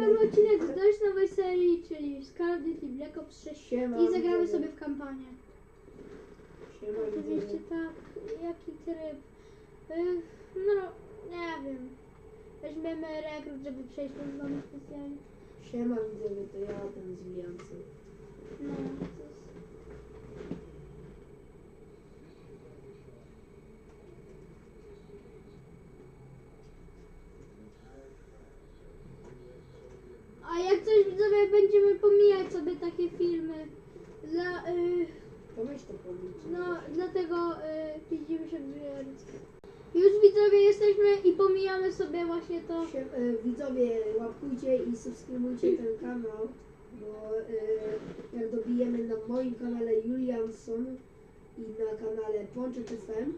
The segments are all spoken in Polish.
nagrywamy odcinek z dość nowej serii, czyli of Duty Black Ops 6 Siema, i zagramy sobie w kampanię. Siema, Oczywiście tak, jaki tryb? Y, No, nie wiem. Weźmiemy rekrut, żeby przejść ten mamy specjalnie. Siema widzowie, to ja ten z. No, to jest... A jak coś widzowie będziemy pomijać sobie takie filmy dla, y, To weź to pomóc. no dlatego y, Już widzowie jesteśmy i pomijamy sobie właśnie to. E, widzowie, łapkujcie i subskrybujcie ten kanał, bo e, jak dobijemy na moim kanale Julianson i na kanale Ponczek FM,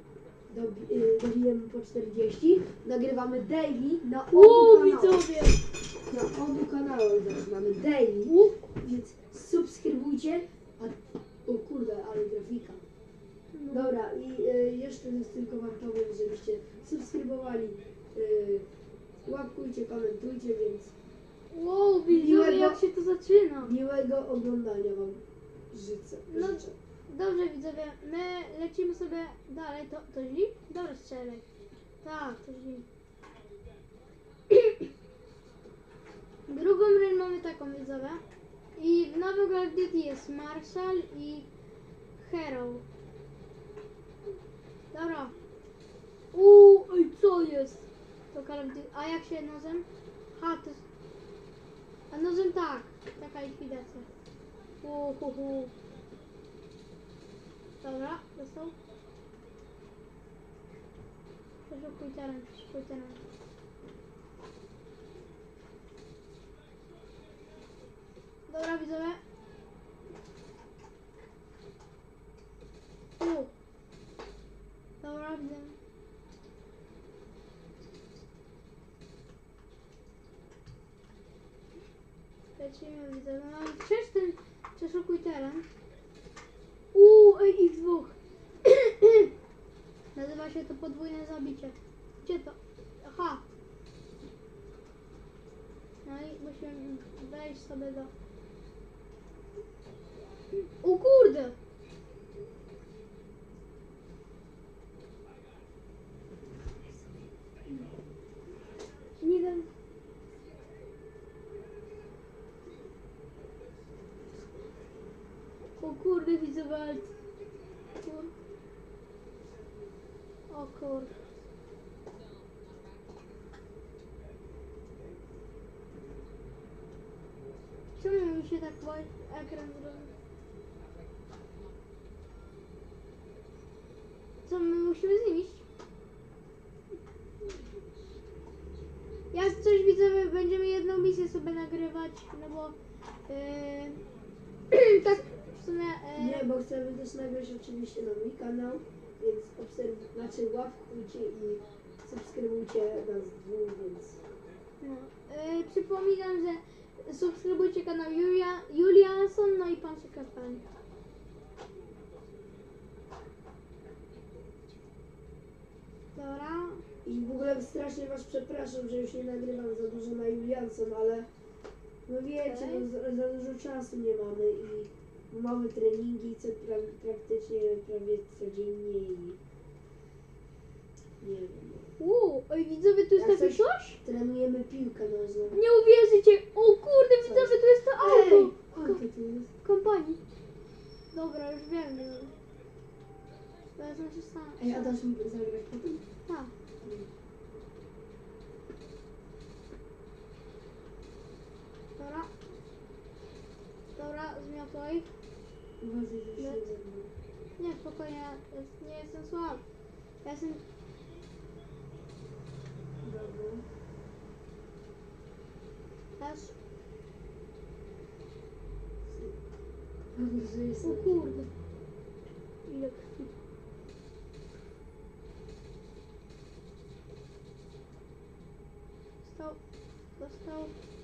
dobi, e, dobijemy po 40, nagrywamy daily na obu O kanałach. widzowie! Na obu kanałach zaraz mamy daily, więc subskrybujcie. A, o kurde, ale grafika. Dobra, i y, jeszcze tylko Wam powiem, żebyście subskrybowali, y, łapkujcie, komentujcie, więc Wow, widzowie, Miłego- jak się to zaczyna. miłego oglądania Wam życzę. No. życzę. Dobrze widzowie, my lecimy sobie dalej. To, to źli? Dobra, strzelaj. Tak, to źli. Drugą rękę mamy taką widzowie. I w nowym Call of Duty jest Marshall i Hero. Dobra. Uuu, oj, co jest? To Duty. A jak się nozem? Ha, to jest... A nozem tak. Taka likwidacja. Uhuhu. Dobra, dostał. Przeszukuj teren, przeszukuj teren. Dobra, widzowie. Lecimy, widzowie. Mam przecież ten przeszukuj teren. Uuu, ej, ich dwóch. Nazywa się to podwójne zabicie. Gdzie to? Aha. No i musimy wejść sobie do... O kurde! Nie wiem. O walc. Kur... O kur... Czemu mi się tak wa- ekran zrobił? Co, my musimy z nim iść? Ja coś widzę, my będziemy jedną misję sobie nagrywać, no bo... Yy, tak w sumie... Yy, Nie, bo chcemy też nagrać oczywiście na mój kanał, więc obserwujcie, znaczy łapkujcie i subskrybujcie nas dwóch, więc No, yy, przypominam, że subskrybujcie kanał Julia, Julianson, no i pan się. Dobra. I w ogóle strasznie Was przepraszam, że już nie nagrywam za dużo na Julianson, ale no wiecie, Okej. no, za, za dużo czasu nie mamy i mamy treningi co pra, praktycznie prawie codziennie i nie wiem. no. Uuu, oj widzowie, tu jest Jak takie coś- coś? Trenujemy piłkę nożną. Nie uwierzycie! O kurde, widzowie, tu jest to auto! Ej, auto tu jest. W kompanii. Dobra, już wiem. że- jest nasze sam. Ej, a dasz mi zagrać potem? Tak. Dobra. Dobra, zmiotoj. Uważaj, że Nie. się ze mną. Nie, spokojnie, jest, nie jestem słaby. Ja jestem... Dobra. Też... Uważaj, że jest O kurde. Ile krwi. Dostał. Dostał. Dostał.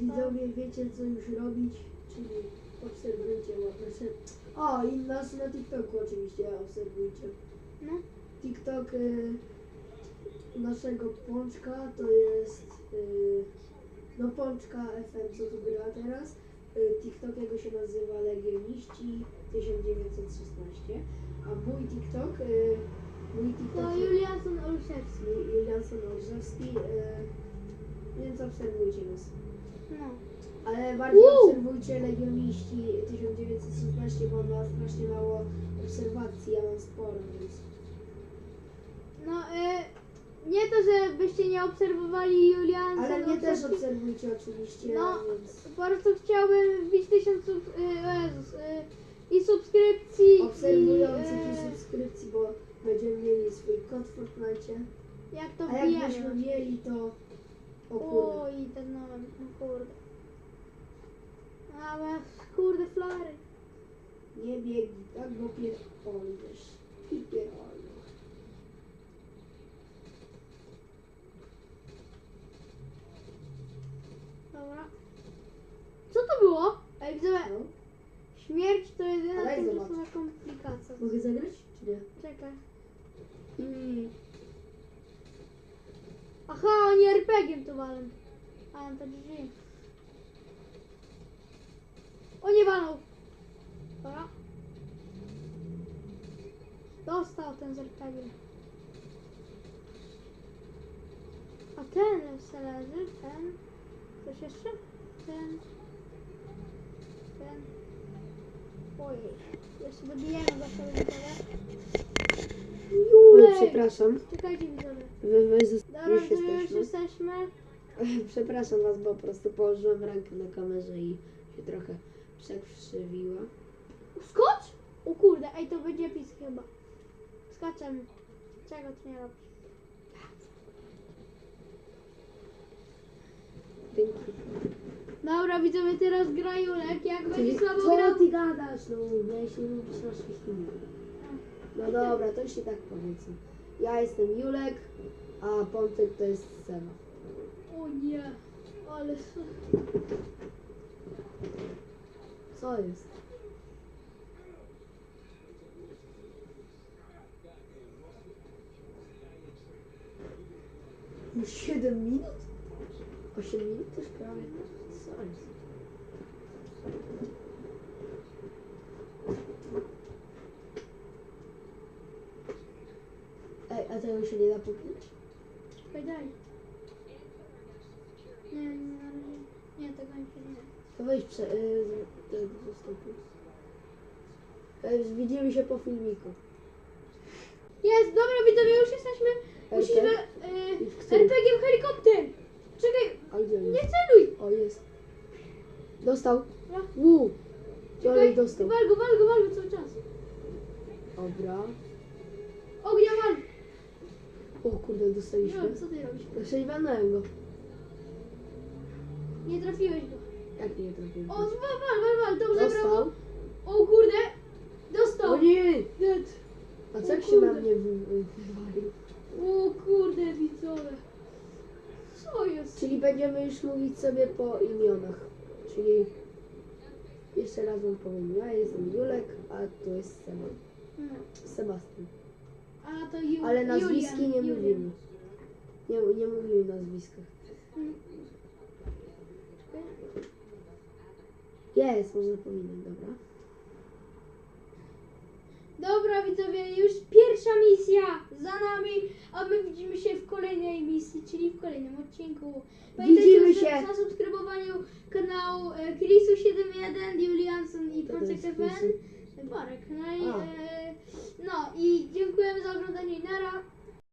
Więc widzowie wiecie co już robić, czyli obserwujcie ładne O, i nas na TikToku oczywiście obserwujcie. No. TikTok y, naszego pączka to jest y, no pączka FM, co tu gra teraz. Y, TikTok jego się nazywa Legioniści 1916, a mój TikTok, y, mój TikTok To Julianson Olszewski. Ju- Julianson Orzewski, y, więc obserwujcie nas. No. Ale bardziej Woo! obserwujcie Legioniści 1916, bo on ma strasznie mało obserwacji, ja mam sporo, więc... No, y, nie to, żebyście nie obserwowali Julianson Ale mnie też obserwujcie oczywiście, No. więc... Po prostu chciałbym wbić tysiąc sub, y, o Jezus, y, i subskrypcji obserwujących i, i y, subskrypcji, bo będziemy mieli swój kod w Fortnite. jak to A wbijemy. mieli to... O kurde. O, i ten nowy, no kurde. Ale kurde flary. Nie biegnij, tak bo pierdolisz. I pierdolisz. Dobra. Co to było? Ej, widzowie, No. śmierć to jedyna Ale tymczasowa komplikacja. Mogę zagrać, czy nie? Czekaj. Mm. Aha, oni RPG-iem to walą. A, no to GG. O, nie walą. Dobra. Dostał ten z RPG. A ten se leży, ten. Coś jeszcze? Ten. Ten. Ojej. Jeszcze dobijemy za sobie! Przepraszam. Czekajcie widzowie. Wy, wy. Dobra, już to już jesteśmy. jesteśmy. Przepraszam was, bo po prostu położyłem rękę na kamerze i się trochę przekrzywiła. Skocz! O kurde, ej, to będzie pis chyba. Skaczemy. Czego ty nie robisz? Dzięki. Dobra, widzowie, teraz gra Julek. Jak będzie słabo co grał... ty gadasz? No, miałeś nie mówić naszych imion. No dobra, to już się tak powiedzmy. Ja jestem Julek, a Pontyk to jest Seba. O nie, ale... Co jest? Już 7 minut? 8 minut już prawie? Co jest? Ej, a tego się nie da popchnąć? Czekaj, daj. Nie, nie, na razie. Nie, tego nie nie. To weź prze... Yy, zostawię. Ej, Widzimy się po filmiku. Jest, dobra, widzowie, już jesteśmy. Musimy... Y, którym? RPG-iem helikopter. Czekaj, A gdzie nie jest? celuj. O, jest. Dostał. Dobra. Wu! Czekaj, Ale dostał. wal go, wal go, wal go cały czas. Dobra. Ognia wal. O kurde, Nie dostaliśmy. wiem, co ty robisz. Go. Nie trafiłeś go. Jak nie trafiłem? O, wal, wal, wal, wal, dobrze brawo. Dostał. O kurde, dostał. O nie! Dead. A O co jak się kurde. na mnie wy- wy- wywalił? O kurde, widzowie. Co jest? Czyli będziemy już mówić sobie po imionach. Czyli jeszcze raz wam powiem. Ja jestem Julek, a tu jest Seba. No. Sebastian. A to Ju- Ale nazwiski Julian, nie Julian. mówimy. Nie, nie mówimy nazwiska. Jest, można pominąć, dobra. Dobra widzowie, już pierwsza misja za nami, a my widzimy się w kolejnej misji, czyli w kolejnym odcinku. Widzimy o się. zasubskrybowaniu kanału e, Krisu71, Julianson i Procek FN. Barek. No i, A. e, no i dziękujemy za oglądanie. Nara.